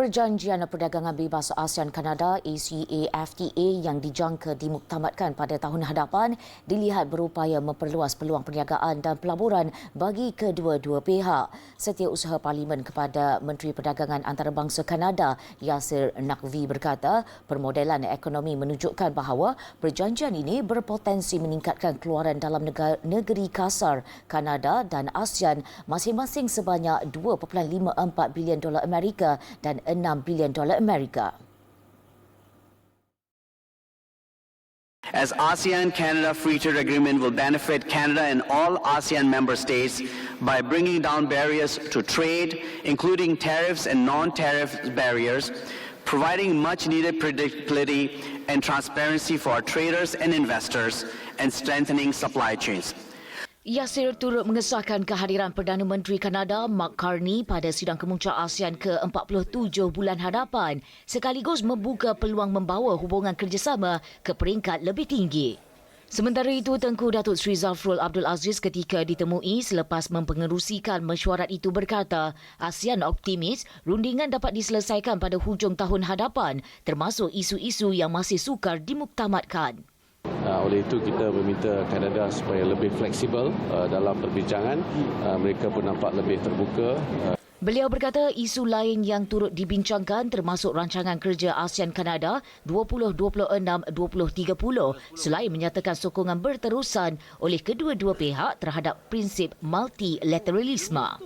Perjanjian Perdagangan Bebas ASEAN Kanada ACA FTA yang dijangka dimuktamadkan pada tahun hadapan dilihat berupaya memperluas peluang perniagaan dan pelaburan bagi kedua-dua pihak. Setiausaha Parlimen kepada Menteri Perdagangan Antarabangsa Kanada Yasir Naqvi berkata permodelan ekonomi menunjukkan bahawa perjanjian ini berpotensi meningkatkan keluaran dalam negeri kasar Kanada dan ASEAN masing-masing sebanyak 2.54 bilion dolar Amerika dan 6 bilion dolar Amerika. As ASEAN Canada Free Trade Agreement will benefit Canada and all ASEAN member states by bringing down barriers to trade, including tariffs and non tariff barriers, providing much needed predictability and transparency for our traders and investors, and strengthening supply chains. Yasir turut mengesahkan kehadiran Perdana Menteri Kanada Mark Carney pada sidang kemuncak ASEAN ke-47 bulan hadapan sekaligus membuka peluang membawa hubungan kerjasama ke peringkat lebih tinggi. Sementara itu, Tengku Datuk Sri Zafrul Abdul Aziz ketika ditemui selepas mempengerusikan mesyuarat itu berkata, ASEAN optimis rundingan dapat diselesaikan pada hujung tahun hadapan termasuk isu-isu yang masih sukar dimuktamadkan. Uh, oleh itu kita meminta Kanada supaya lebih fleksibel uh, dalam perbincangan. Uh, mereka pun nampak lebih terbuka. Beliau berkata isu lain yang turut dibincangkan termasuk rancangan kerja ASEAN Kanada 2026-2030 selain menyatakan sokongan berterusan oleh kedua-dua pihak terhadap prinsip multilateralisme.